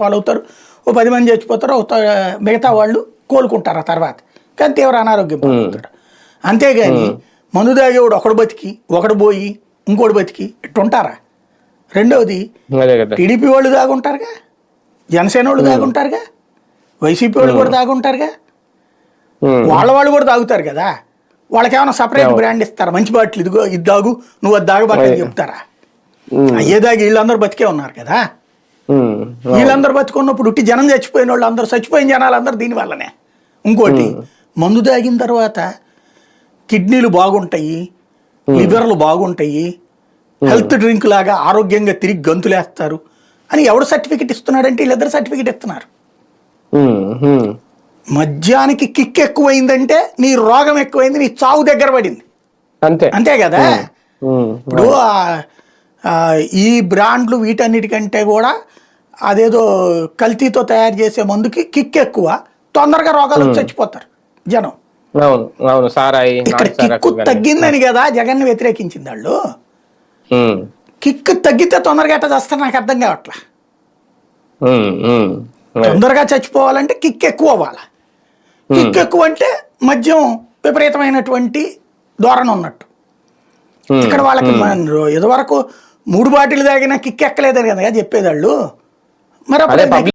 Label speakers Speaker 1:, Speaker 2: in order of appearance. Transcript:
Speaker 1: వాళ్ళు అవుతారు ఓ పది మంది చచ్చిపోతారు. మిగతా వాళ్ళు కోలుకుంటారు ఆ తర్వాత. కానీ తీవ్ర అనారోగ్యం పాలవుతాడు. అంతేగాని మందు తాగేవాడు ఒకడు బతికి ఒకడు పోయి ఇంకోటి బతికి ఇట్టుంటారా? రెండవది టీడీపీ వాళ్ళు దాగుంటారుగా? జనసేన వాళ్ళు దాగుంటారుగా? వైసీపీ వాళ్ళు కూడా దాగుంటారుగా. వాళ్ళ వాళ్ళు కూడా తాగుతారు కదా? వాళ్ళకి ఏమైనా సపరేట్ బ్రాండ్ ఇస్తారా? మంచి బాటిల్ ఇదిగో ఇది దాగు నువ్వు అది దాగబాకని చెప్తారా?
Speaker 2: ఉమ్.
Speaker 1: అయ్యే దాగి వీళ్ళందరూ బతికే ఉన్నారు కదా. వీళ్ళందరూ బతుకున్నప్పుడు ఉట్టి జనం చచ్చిపోయిన వాళ్ళు అందరూ చచ్చిపోయిన జనాలు అందరూ దీని వల్లనే. ఇంకోటి మందు తాగిన తర్వాత కిడ్నీలు బాగుంటాయి లివర్లు బాగుంటాయి హెల్త్ డ్రింక్ లాగా ఆరోగ్యంగా తిరిగి గంతులేస్తారు అని ఎవడు సర్టిఫికెట్ ఇస్తున్నాడంటే వీళ్ళిద్దరు సర్టిఫికెట్ ఇస్తున్నారు. మద్యానికి కిక్ ఎక్కువైందంటే నీ రోగం ఎక్కువైంది నీ చావు దగ్గర పడింది.
Speaker 2: అంతే.
Speaker 1: అంతే కదా. ఇప్పుడు ఈ బ్రాండ్లు వీటన్నిటికంటే కూడా అదేదో కల్తీతో తయారు చేసే మందుకి కిక్ ఎక్కువ. తొందరగా రోగాలు వచ్చి చచ్చిపోతారు జనం.
Speaker 2: అవును సారాయి
Speaker 1: ఇక్కడ కిక్కు తగ్గిందని కదా జగన్ వ్యతిరేకించింది వాళ్ళు. కిక్ తగ్గితే తొందరగా ఎట్ట చేస్తారు నాకు అర్థం కావట్లా. తొందరగా చచ్చిపోవాలంటే కిక్ ఎక్కువ అవ్వాలి. కిక్ ఎక్కువ అంటే మద్యం విపరీతమైనటువంటి ధోరణి ఉన్నట్టు. ఇక్కడ వాళ్ళకి ఇదివరకు మూడు బాటిల్ తాగినా కిక్ ఎక్కలేదని కదా చెప్పేది వాళ్ళు. మరి అప్పుడు
Speaker 2: అదే
Speaker 1: ఎందుకు
Speaker 2: public